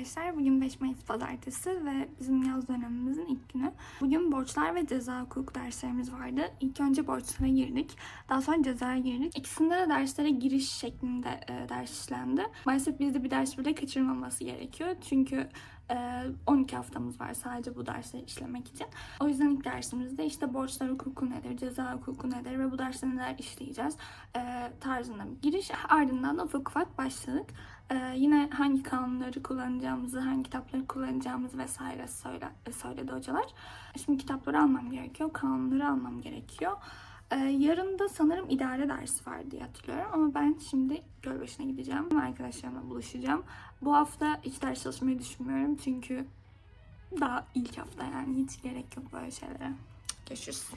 arkadaşlar. Bugün 5 Mayıs pazartesi ve bizim yaz dönemimizin ilk günü. Bugün borçlar ve ceza hukuk derslerimiz vardı. İlk önce borçlara girdik. Daha sonra cezaya girdik. İkisinde de derslere giriş şeklinde e, ders işlendi. Maalesef bizde bir ders bile kaçırmaması gerekiyor. Çünkü e, 12 haftamız var sadece bu dersleri işlemek için. O yüzden ilk dersimizde işte borçlar hukuku nedir, ceza hukuku nedir ve bu derste neler işleyeceğiz e, tarzında bir giriş. Ardından da ufak ufak başladık. Ee, yine hangi kanunları kullanacağımızı, hangi kitapları kullanacağımızı vesaire söyle, söyledi hocalar. Şimdi kitapları almam gerekiyor, kanunları almam gerekiyor. Ee, yarın da sanırım idare dersi var diye hatırlıyorum ama ben şimdi Gölbaşı'na gideceğim. Arkadaşlarımla buluşacağım. Bu hafta hiç ders çalışmayı düşünmüyorum çünkü daha ilk hafta yani hiç gerek yok böyle şeylere. Görüşürüz.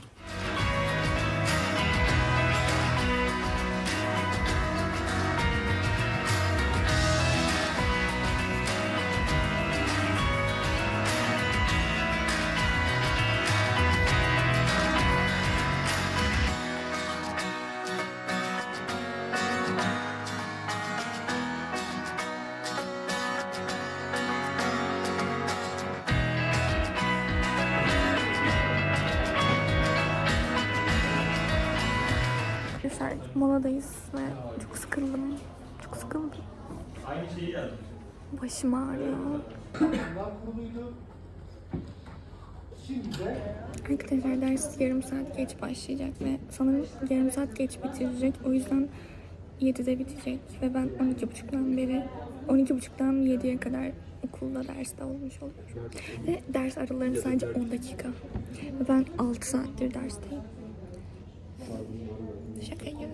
Moladayız ve çok sıkıldım. Çok sıkıldım. Başım ağrıyor. Arkadaşlar ders yarım saat geç başlayacak ve sanırım yarım saat geç bitirecek. O yüzden 7'de bitecek ve ben 12.30'dan beri 12.30'dan 7'ye kadar okulda derste olmuş oluyorum. Ve ders araları sadece 10 dakika. Ve ben 6 saattir dersteyim. ተሸቀየ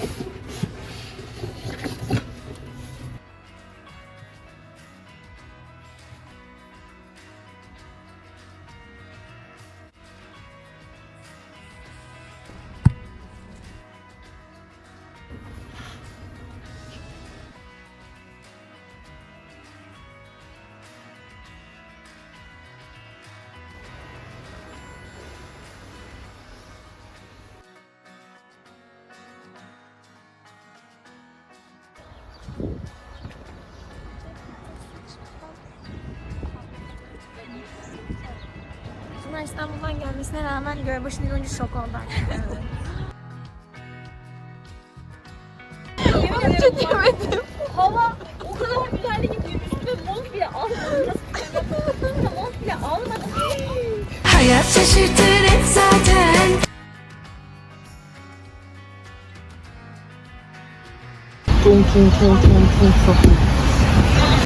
Yeah. Bunlar İstanbul'dan gelmesine rağmen Gölbaşı'nı görünce şok oldu. Çekemedim. Hava o kadar güzeldi ki üstüme mont bile almadım. Üstüme mont bile almadım. Hayat şaşırtır hep zaten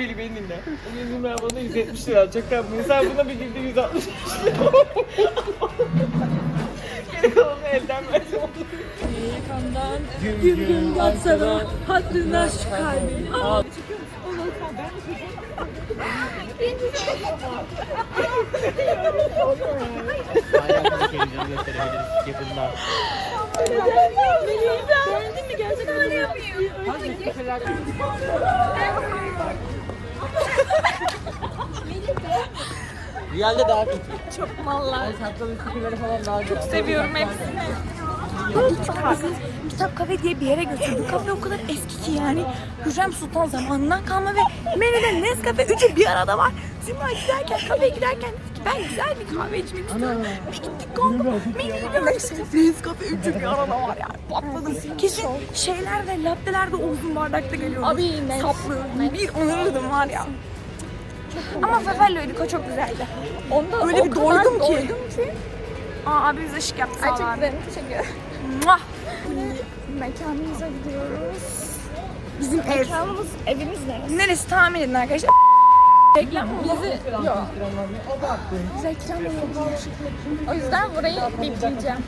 Biri beni dinle. Bugün ben bana 170 lira çok tatlı. Sen buna bir günde 160 lira. Geri elden verdim. Kandan Güm güm batsana hatrına şu. Beğendin mi? Gerçekten öyle yapıyor. Realde daha kötü. Çok mallar. Şapkalı fikirleri falan daha kötü. Seviyorum hepsini. Kitap kafe diye bir yere götürdü. Kafe o kadar eski ki yani. Hürrem Sultan zamanından kalma ve Menü'de Nescafe üçü bir arada var. Zümra giderken, kafeye giderken dedi ki ben güzel bir kahve içmek istiyorum. Biz gittik kanka. Menü'de Nescafe, Nescafe üçü bir arada var yani. Patladım. Kesin şeyler de, latteler de uzun bardakta geliyor. Abi Saplı. Bir anırdım var ya. Ama Fefello'yduk o çok güzeldi. Onda Öyle bir doydum ki. Aa abi bize ışık yaptı Ay çok güzel. Teşekkür Muah. Mekanımıza gidiyoruz. Bizim ev. Mekanımız, evimiz neresi? Neresi tahmin edin arkadaşlar. Reklam mı? Bizi yok. Reklam olabilir. O yüzden burayı bipleyeceğim.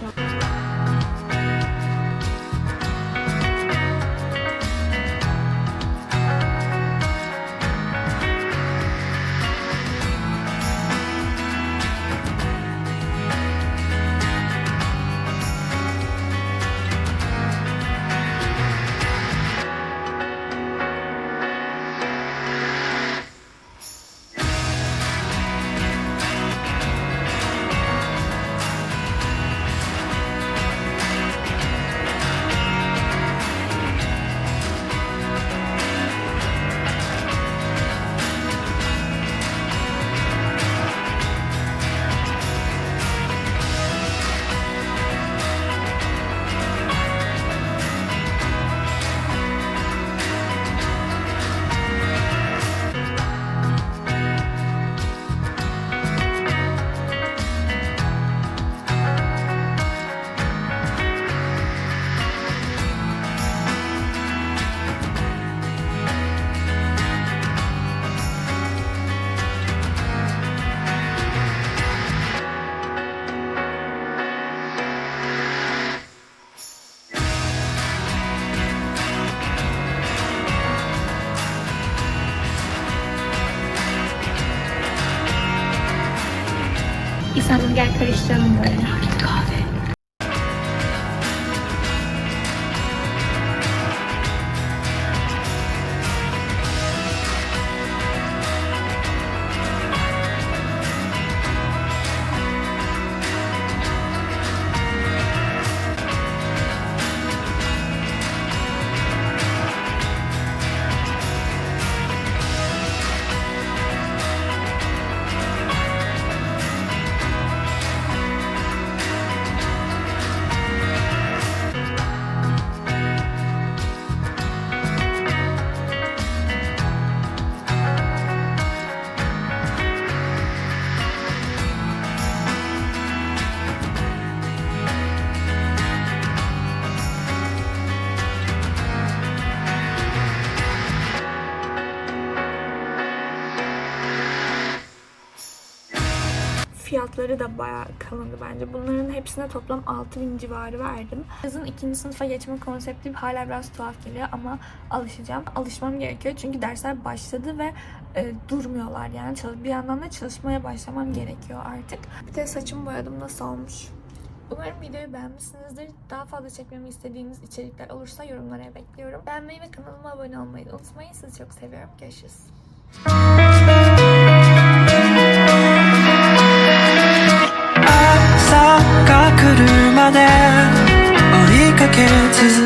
İnsanım gel karıştıralım böyle. Kahve. Fiyatları da bayağı kalındı bence. Bunların hepsine toplam 6000 civarı verdim. Yazın ikinci sınıfa geçme konsepti hala biraz tuhaf geliyor ama alışacağım. Alışmam gerekiyor çünkü dersler başladı ve e, durmuyorlar yani. Bir yandan da çalışmaya başlamam gerekiyor artık. Bir de saçımı boyadım nasıl olmuş? Umarım videoyu beğenmişsinizdir. Daha fazla çekmemi istediğiniz içerikler olursa yorumlara bekliyorum. Beğenmeyi ve kanalıma abone olmayı unutmayın. Sizi çok seviyorum. Görüşürüz. で追いかけ続け